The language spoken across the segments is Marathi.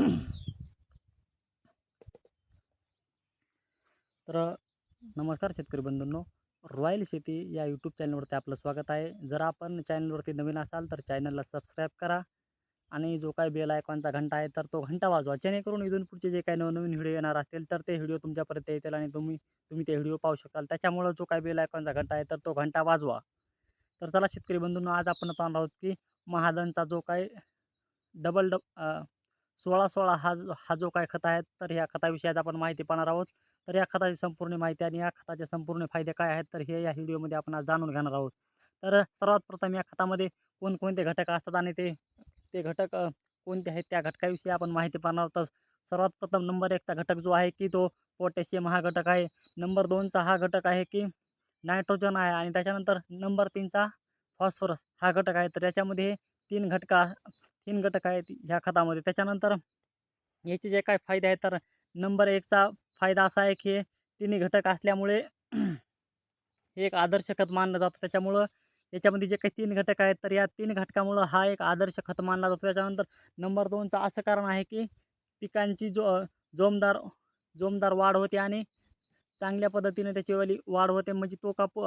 तर नमस्कार शेतकरी बंधूंनो. रॉयल शेती या यूट्यूब चॅनलवरती आपलं स्वागत आहे. जर आपण चॅनलवरती नवीन असाल तर चॅनलला सबस्क्राईब करा आणि जो काही बेल आयकॉनचा घंटा आहे तर तो घंटा वाजवा. जेणेकरून इथून पुढचे जे काही नवनवीन व्हिडिओ येणार असतील तर ते व्हिडिओ तुमच्यापर्यंत येतील आणि तुम्ही तुम्ही ते व्हिडिओ पाहू शकाल. त्याच्यामुळं जो काही बेल आयकॉनचा घंटा आहे तर तो घंटा वाजवा. तर चला शेतकरी बंधूंनो आज आपण पाहणार आहोत की महादनचा जो काही डबल डब सोळा सोळा हा जो हा जो काय खत आहे तर ह्या खताविषयी आज आपण माहिती पाहणार आहोत. तर या खताची संपूर्ण माहिती आणि या खताचे संपूर्ण फायदे काय आहेत तर हे या व्हिडिओमध्ये आपण आज जाणून घेणार आहोत. तर सर्वात प्रथम या खतामध्ये कोणकोणते घटक असतात आणि ते ते घटक कोणते आहेत त्या घटकाविषयी आपण माहिती पाहणार आहोत. तर सर्वात प्रथम नंबर एकचा घटक जो आहे की तो पोटॅशियम हा घटक आहे. नंबर दोनचा हा घटक आहे की नायट्रोजन आहे आणि त्याच्यानंतर नंबर तीनचा फॉस्फरस हा घटक आहे. तर याच्यामध्ये तीन घटका तीन घटक आहेत ह्या खतामध्ये. त्याच्यानंतर याचे जे काय फायदे आहेत तर नंबर एकचा फायदा असा आहे की हे तिन्ही घटक असल्यामुळे हे एक आदर्श खत मानलं जातं. त्याच्यामुळं याच्यामध्ये जे काही तीन घटक आहेत तर या तीन घटकामुळं हा एक आदर्श खत मानला जातो. त्याच्यानंतर नंबर दोनचं असं कारण आहे की पिकांची जो जोमदार जोमदार वाढ होते आणि चांगल्या पद्धतीने त्याची वली वाढ होते. म्हणजे तो काप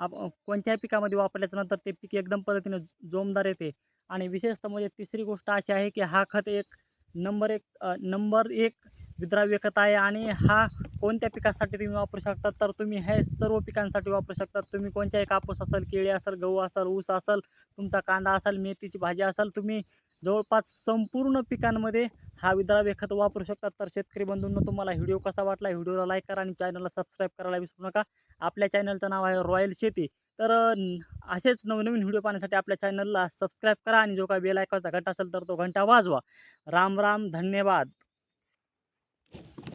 आप कोणत्याही पिकामध्ये वापरल्याच्या नंतर ते पीक एकदम पद्धतीने जोमदार येते. आणि विशेषतः म्हणजे तिसरी गोष्ट अशी आहे की हा खत एक नंबर एक नंबर एक विद्राव्य खत आहे आणि हा कोणत्या पिकासाठी तुम्ही वापरू शकता तर तुम्ही हे सर्व पिकांसाठी वापरू शकता. तुम्ही कोणत्याही कापूस असेल केळी असेल गहू असेल ऊस असेल तुमचा कांदा असेल मेथीची भाजी असेल तुम्ही जवळपास संपूर्ण पिकांमध्ये हा विद्राव्य खत वापरू शकता. तर शेतकरी बंधूंना तुम्हाला व्हिडिओ कसा वाटला? व्हिडिओला लाईक करा आणि चॅनलला सबस्क्राईब करायला विसरू नका. आपल्या चॅनलचं नाव आहे रॉयल शेती. तर असेच नवनवीन व्हिडिओ पाहण्यासाठी आपल्या चॅनलला सबस्क्राईब करा आणि जो काही बेल आयकॉनचा घंटा असेल तर तो घंटा वाजवा. राम राम धन्यवाद.